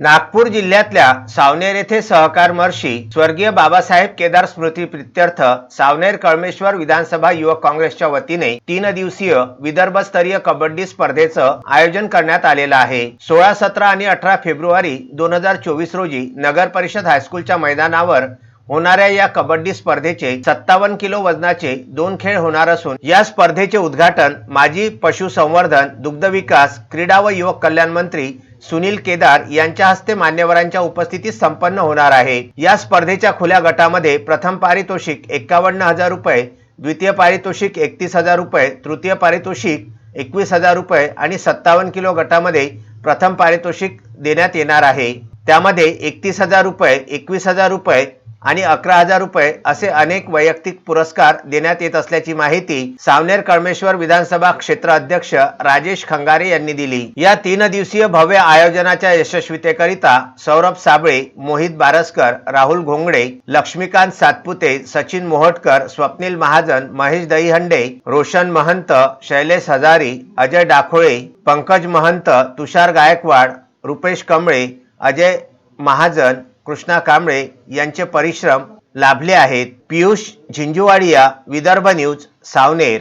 नागपूर जिल्ह्यातल्या सावनेर येथे सहकार महर्षी स्वर्गीय बाबासाहेब केदार स्मृती प्रित्यर्थ सावनेर कळमेश्वर विधानसभा युवक काँग्रेसच्या वतीने तीन दिवसीय विदर्भस्तरीय कबड्डी स्पर्धेचं आयोजन करण्यात आलेलं आहे. सोळा सतरा आणि अठरा फेब्रुवारी दोन हजार चोवीस रोजी नगर परिषद हायस्कूलच्या मैदानावर होणाऱ्या या कबड्डी स्पर्धेचे सत्तावन्न किलो वजनाचे दोन खेळ होणार असून या स्पर्धेचे उद्घाटन माजी पशुसंवर्धन दुग्धविकास क्रीडा व युवक कल्याण मंत्री सुनील केदार यांच्या हस्ते मान्यवरांच्या उपस्थितीत संपन्न होणार आहे. या स्पर्धेच्या खुल्या गटामध्ये प्रथम पारितोषिक एक्कावन्न हजार रुपये द्वितीय पारितोषिक एकतीस हजार रुपये तृतीय पारितोषिक एकवीस हजार रुपये आणि सत्तावन्न किलो गटामध्ये प्रथम पारितोषिक देण्यात येणार आहे. त्यामध्ये एकतीस हजार रुपये एकवीस हजार रुपये आणि अकरा हजार रुपये असे अनेक वैयक्तिक पुरस्कार देण्यात येत असल्याची माहिती सावनेर कळमेश्वर विधानसभा क्षेत्र अध्यक्ष राजेश खंगारे यांनी दिली. या तीन दिवसीय भव्य आयोजनाच्या यशस्वीतेकरिता सौरभ साबळे मोहित बारसकर राहुल घोंगडे लक्ष्मीकांत सातपुते सचिन मोहटकर स्वप्नील महाजन महेश दहीहंडे रोशन महंत शैलेश हजारी अजय डाखोळे पंकज महंत तुषार गायकवाड रुपेश कमळे अजय महाजन कृष्णा कांबळे यांचे परिश्रम लाभले आहेत. पियुष झिंजुवाडिया विदर्भ न्यूज सावनेर.